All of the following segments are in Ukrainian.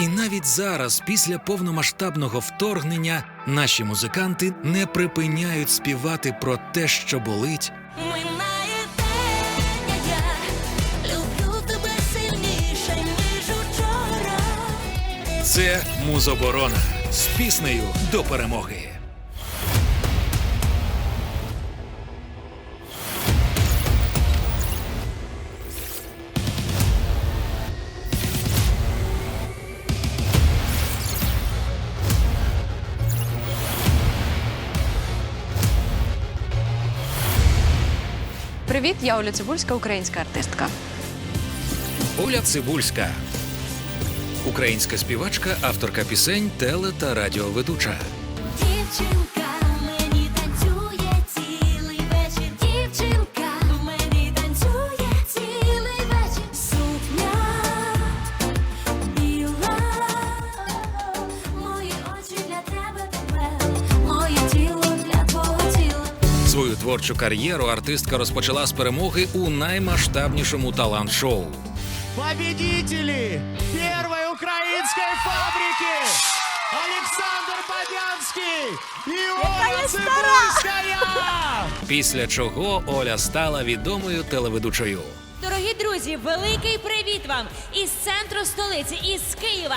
І навіть зараз, після повномасштабного вторгнення, наші музиканти не припиняють співати про те, що болить, Минає день, я люблю тебе сильніше, ніж учора. Це музоборона з піснею до перемоги. Привіт, я Оля Цибульська, українська артистка. Оля Цибульська, українська співачка, авторка пісень, теле та радіоведуча. Дівчинка творчу кар'єру артистка розпочала з перемоги у наймасштабнішому талант-шоу. Победители первой украинской фабрики Александр Бодянский и Оля! Після чого Оля стала відомою телеведучою. Дорогі друзі, великий привіт вам із центру столиці, із Києва.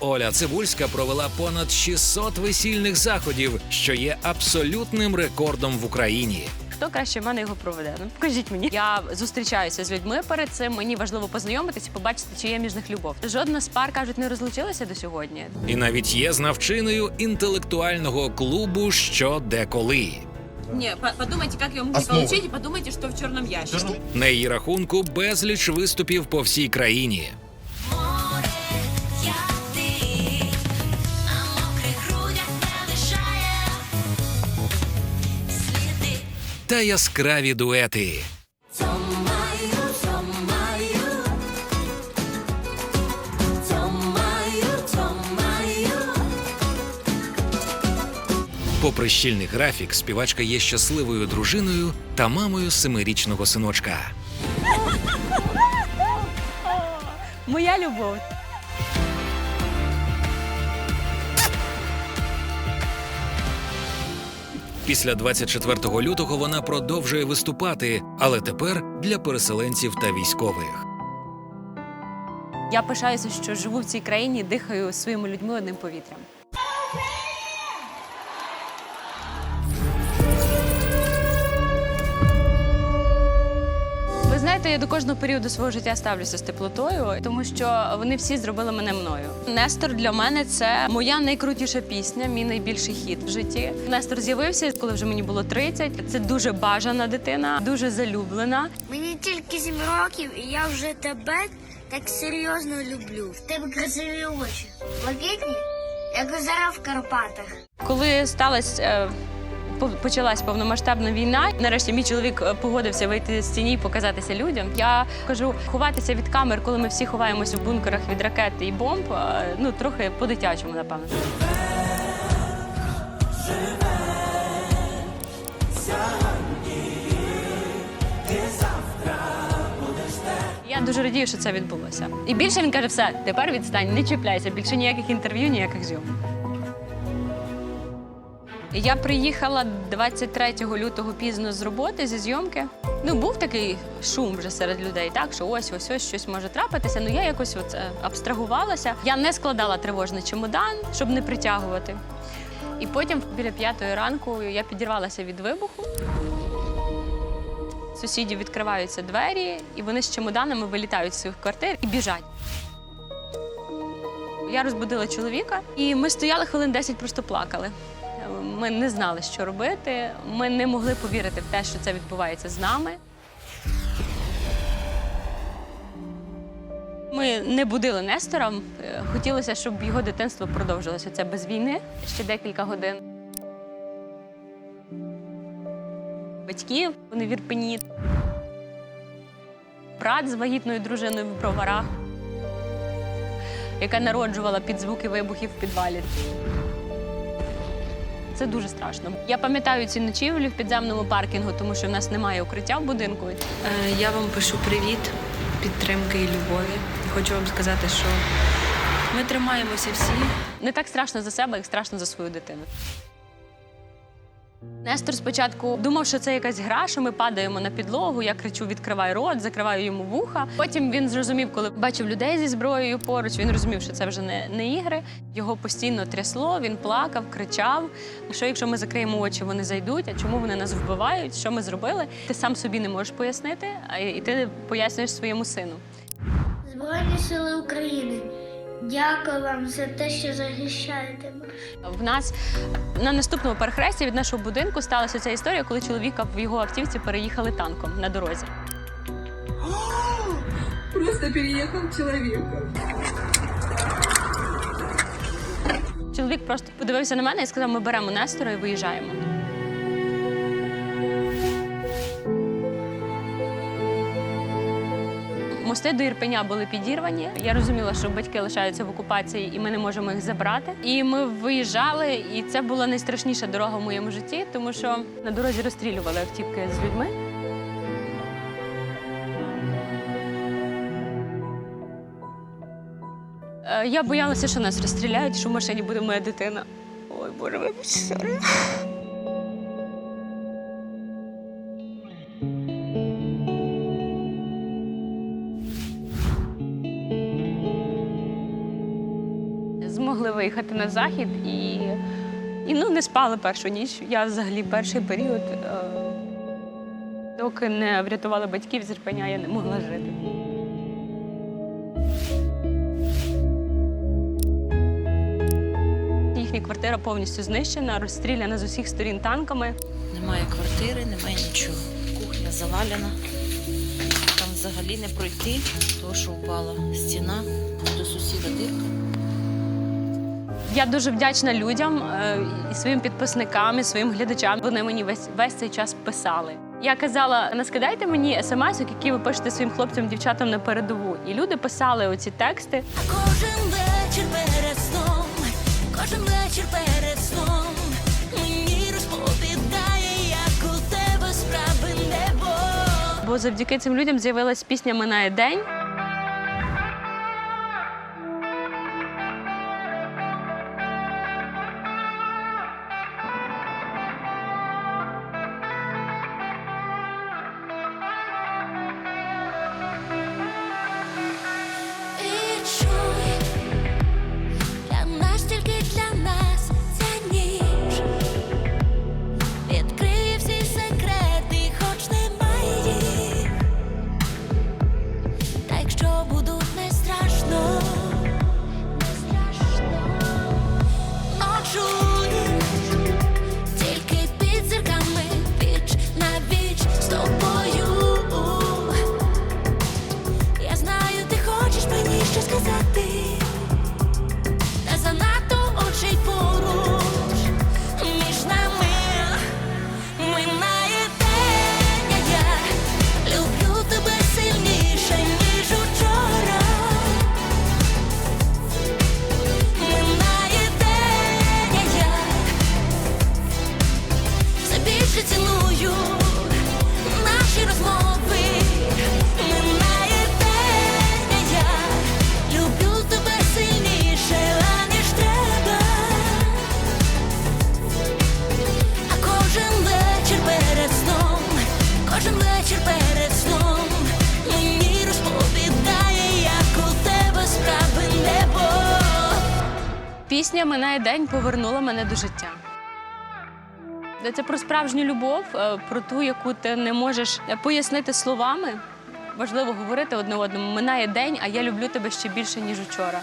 Оля Цибульська провела понад 600 весільних заходів, що є абсолютним рекордом в Україні. Хто краще в мене його проведе? Ну покажіть мені. Я зустрічаюся з людьми перед цим. Мені важливо познайомитися побачити, чи є між них любов. Жодна з пар кажуть, не розлучилася до сьогодні. І навіть є знавчиною інтелектуального клубу що де коли. Не, по- подумайте, как ее можно получить, и подумайте, что в черном ящике. На її рахунку безліч виступів по всій країні. Та яскраві дуети. Попри щільний графік, співачка є щасливою дружиною та мамою семирічного синочка. Моя любов. Після 24 лютого вона продовжує виступати, але тепер для переселенців та військових. Я пишаюся, що живу в цій країні, дихаю своїми людьми одним повітрям. Знаєте, я до кожного періоду свого життя ставлюся з теплотою, тому що вони всі зробили мене мною. Нестор для мене це моя найкрутіша пісня, мій найбільший хіт в житті. Нестор з'явився, коли вже мені було 30. Це дуже бажана дитина, дуже залюблена. Мені тільки сім років, і я вже тебе так серйозно люблю. В тебе красиві очі. Блакитні, як озера в Карпатах. Коли сталася е, почалась повномасштабна війна, нарешті мій чоловік е, погодився вийти з тіні і показатися людям. Я кажу, ховатися від камер, коли ми всі ховаємося в бункерах від ракет і бомб. Ну трохи по-дитячому, напевно. Я дуже радію, що це відбулося. І більше він каже: все, тепер відстань, не чіпляйся, більше ніяких інтерв'ю, ніяких зйомок. Я приїхала 23 лютого пізно з роботи зі зйомки. Ну, був такий шум вже серед людей, так що ось ось ось щось може трапитися. Ну я якось от е, абстрагувалася. Я не складала тривожний чемодан, щоб не притягувати. І потім біля п'ятої ранку я підірвалася від вибуху. Сусідів відкриваються двері, і вони з чемоданами вилітають з своїх квартир і біжать. Я розбудила чоловіка, і ми стояли хвилин 10, просто плакали. Ми не знали, що робити. Ми не могли повірити в те, що це відбувається з нами. Ми не будили Нестора. Е, Хотілося, щоб його дитинство продовжилося. Це без війни ще декілька годин. Батьків вони в Ірпені. Брат з вагітною дружиною в броварах, яка народжувала під звуки вибухів в підвалі. Це дуже страшно. Я пам'ятаю ці ночівлі в підземному паркінгу, тому що в нас немає укриття в будинку. Е, Я вам пишу привіт, підтримки і любові. Хочу вам сказати, що Ми тримаємося всі. Не так страшно за себе, як страшно за свою дитину. Нестор спочатку думав, що це якась гра, що ми падаємо на підлогу. Я кричу: відкривай рот, закриваю йому вуха. Потім він зрозумів, коли бачив людей зі зброєю поруч. Він розумів, що це вже не, не ігри. Його постійно трясло, він плакав, кричав. Що якщо ми закриємо очі, вони зайдуть? А чому вони нас вбивають? Що ми зробили? Ти сам собі не можеш пояснити, і ти пояснюєш своєму сину. Збройні сили України. Дякую вам за те, що захищаєте мене. В нас на наступному перехресті від нашого будинку сталася ця історія, коли чоловіка в його автівці переїхали танком на дорозі. Просто переехал человек. Чоловік просто подивився на мене і сказав: ми беремо Нестора і виїжджаємо. Мости до Ірпеня були підірвані. Я розуміла, що батьки лишаються в окупації, і ми не можемо їх забрати. І ми виїжджали, і це була найстрашніша дорога в моєму житті, тому що на дорозі розстрілювали автівки з людьми. Е, Я боялася, що нас розстріляють, що в машині буде моя дитина. Ой, боже, вибач, сорі. Змогли виїхати на захід і, і ну, не спали першу ніч. Я взагалі перший період, е, доки не врятували батьків з Ірпеня, я не могла жити. Їхня квартира повністю знищена, розстріляна з усіх сторін танками. Немає квартири, немає нічого. Кухня завалена. Там взагалі не пройти, тому що впала стіна, до сусіда дирка. Я дуже вдячна людям е, і своїм підписникам, і своїм глядачам. Вони мені весь весь цей час писали. Я казала: не скидайте мені смс, які ви пишете своїм хлопцям, дівчатам на передову. І люди писали оці тексти. Кожен вечір перед сном, кожен вечір перед сном мені розповідає, як у тебе справи небо. Бо завдяки цим людям з'явилась пісня Минає день. Пісня Минає день повернула мене до життя. Це про справжню любов, е, про ту, яку ти не можеш пояснити словами. Важливо говорити одне одному. Минає день, а я люблю тебе ще більше, ніж учора.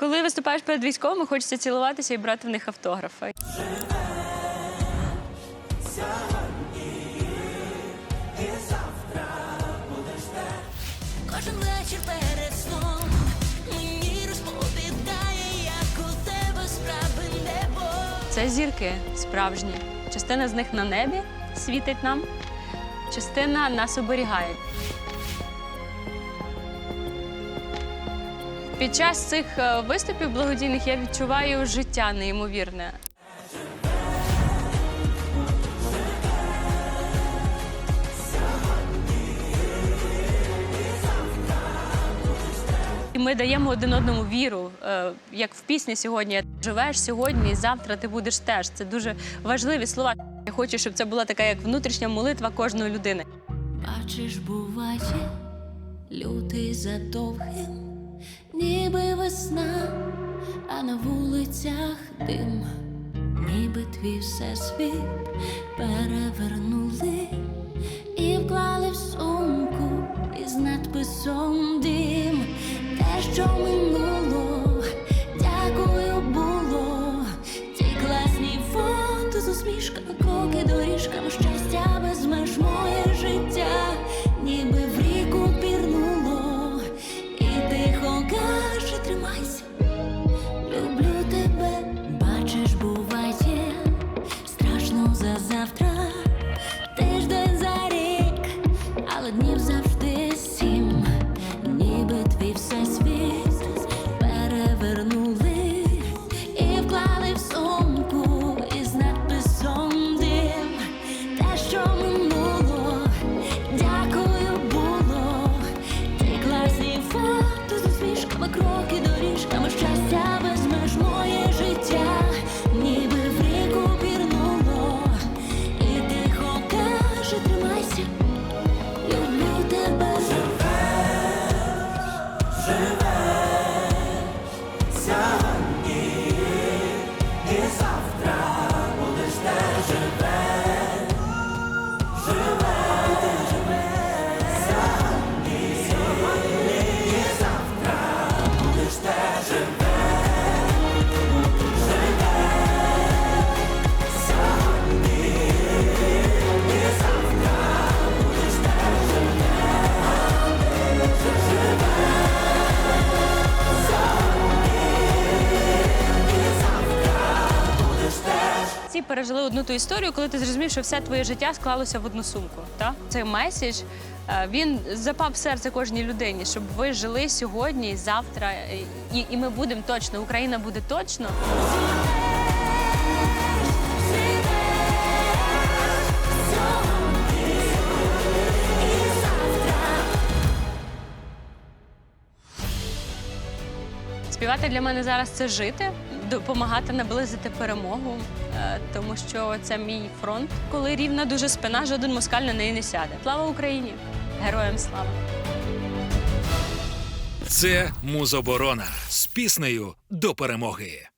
Коли виступаєш перед військовими, хочеться цілуватися і брати в них автографи. Кожен вечір перед сном мені розповідає, як у тебе справи небо. Це зірки справжні. Частина з них на небі світить нам, частина нас оберігає. Під час цих е, виступів благодійних я відчуваю життя неймовірне. Ми даємо один одному віру, е, як в пісні сьогодні. Живеш сьогодні, завтра ти будеш теж. Це дуже важливі слова. Я хочу, щоб це була така як внутрішня молитва кожної людини. Бачиш, буває, лютий за довгим, ніби весна, а на вулицях дим, ніби твій всесвіт перевернули і вклали в сумку із надписом дим. Те, що минуло, дякую, було. Ті класні фото з усмішками, кроки доріжками, щастя Всі пережили одну ту історію, коли ти зрозумів, що все твоє життя склалося в одну сумку. Так? Цей меседж е, він запав в серце кожній людині, щоб ви жили сьогодні завтра, і, і ми будемо точно, Україна буде точно. Співати для мене зараз це жити, допомагати наблизити перемогу, е, тому що це мій фронт. Коли рівна дуже спина, жоден москаль на неї не сяде. Слава Україні! Героям слава! Це музоборона з піснею до перемоги.